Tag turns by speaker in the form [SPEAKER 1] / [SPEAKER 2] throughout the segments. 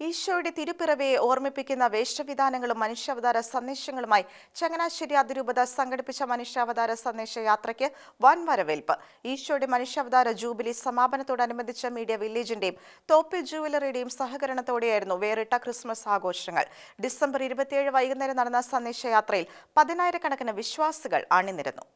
[SPEAKER 1] ഈശോയുടെ തിരുപ്പിറവയെ ഓർമ്മിപ്പിക്കുന്ന വേഷവിധാനങ്ങളും മനുഷ്യാവതാര സന്ദേശങ്ങളുമായി ചങ്ങനാശ്ശേരി അതിരൂപത സംഘടിപ്പിച്ച മനുഷ്യാവതാര സന്ദേശ യാത്രയ്ക്ക് വൻ വരവേൽപ്പ് ഈശോയുടെ മനുഷ്യാവതാര ജൂബിലി സമാപനത്തോടനുബന്ധിച്ച മീഡിയ വില്ലേജിന്റെയും തോപ്പിൽ ജുവലറിയുടെയും സഹകരണത്തോടെയായിരുന്നു വേറിട്ട ക്രിസ്മസ് ആഘോഷങ്ങൾ. ഡിസംബർ ഇരുപത്തിയേഴ് വൈകുന്നേരം നടന്ന സന്ദേശയാത്രയിൽ പതിനായിരക്കണക്കിന് വിശ്വാസികൾ അണിനിരന്നു.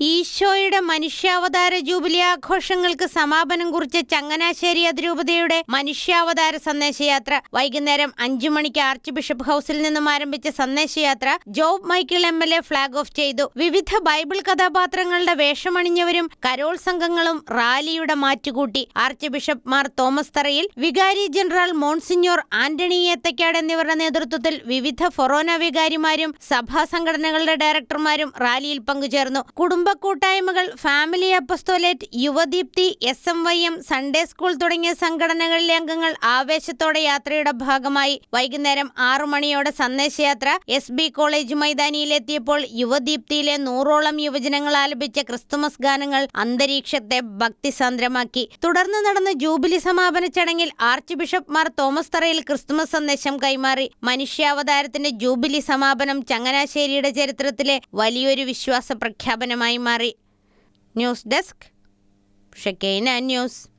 [SPEAKER 2] ഈശോയുടെ മനുഷ്യാവതാര ജൂബിലി ആഘോഷങ്ങൾക്ക് സമാപനം കുറിച്ച ചങ്ങനാശ്ശേരി അതിരൂപതയുടെ മനുഷ്യാവതാര സന്ദേശയാത്ര. വൈകുന്നേരം അഞ്ചു മണിക്ക് ആർച്ച് ബിഷപ്പ് ഹൗസിൽ നിന്നും ആരംഭിച്ച സന്ദേശയാത്ര Job Michael M L A flag off ചെയ്തു. വിവിധ ബൈബിൾ കഥാപാത്രങ്ങളുടെ വേഷമണിഞ്ഞവരും കരോൾ സംഘങ്ങളും റാലിയുടെ മാറ്റുകൂട്ടി. ആർച്ച് ബിഷപ്പ് മാർ തോമസ് തറയിൽ വികാരി ജനറൽ മോൺസിഞ്ഞോർ ആന്റണി ഏത്തക്കാട് എന്നിവരുടെ നേതൃത്വത്തിൽ വിവിധ ഫൊറോന വികാരിമാരും സഭാ സംഘടനകളുടെ ഡയറക്ടർമാരും റാലിയിൽ പങ്കുചേർന്നു. കുടുംബ കൂട്ടായ്മകൾ family apostolate Yuvadeepthi S M Y M Sunday school തുടങ്ങിയ സംഘടനകളിലെ അംഗങ്ങൾ ആവേശത്തോടെ യാത്രയുടെ ഭാഗമായി. വൈകുന്നേരം ആറു മണിയോടെ സന്ദേശയാത്ര എസ് ബി കോളേജ് മൈതാനിയിലെത്തിയപ്പോൾ യുവദീപ്തിയിലെ നൂറോളം യുവജനങ്ങൾ ആലപിച്ച ക്രിസ്തുമസ് ഗാനങ്ങൾ അന്തരീക്ഷത്തെ ഭക്തിസാന്ദ്രമാക്കി. തുടർന്ന് നടന്ന ജൂബിലി സമാപന ചടങ്ങിൽ arch bishop Mar Thomas Tharayil Christmas സന്ദേശം കൈമാറി. മനുഷ്യാവതാരത്തിന്റെ ജൂബിലി സമാപനം ചങ്ങനാശ്ശേരിയുടെ ചരിത്രത്തിലെ വലിയൊരു വിശ്വാസ പ്രഖ്യാപനമായി. മാറി ന്യൂസ് ഡെസ്ക് ഷെക്കൈന ന്യൂസ്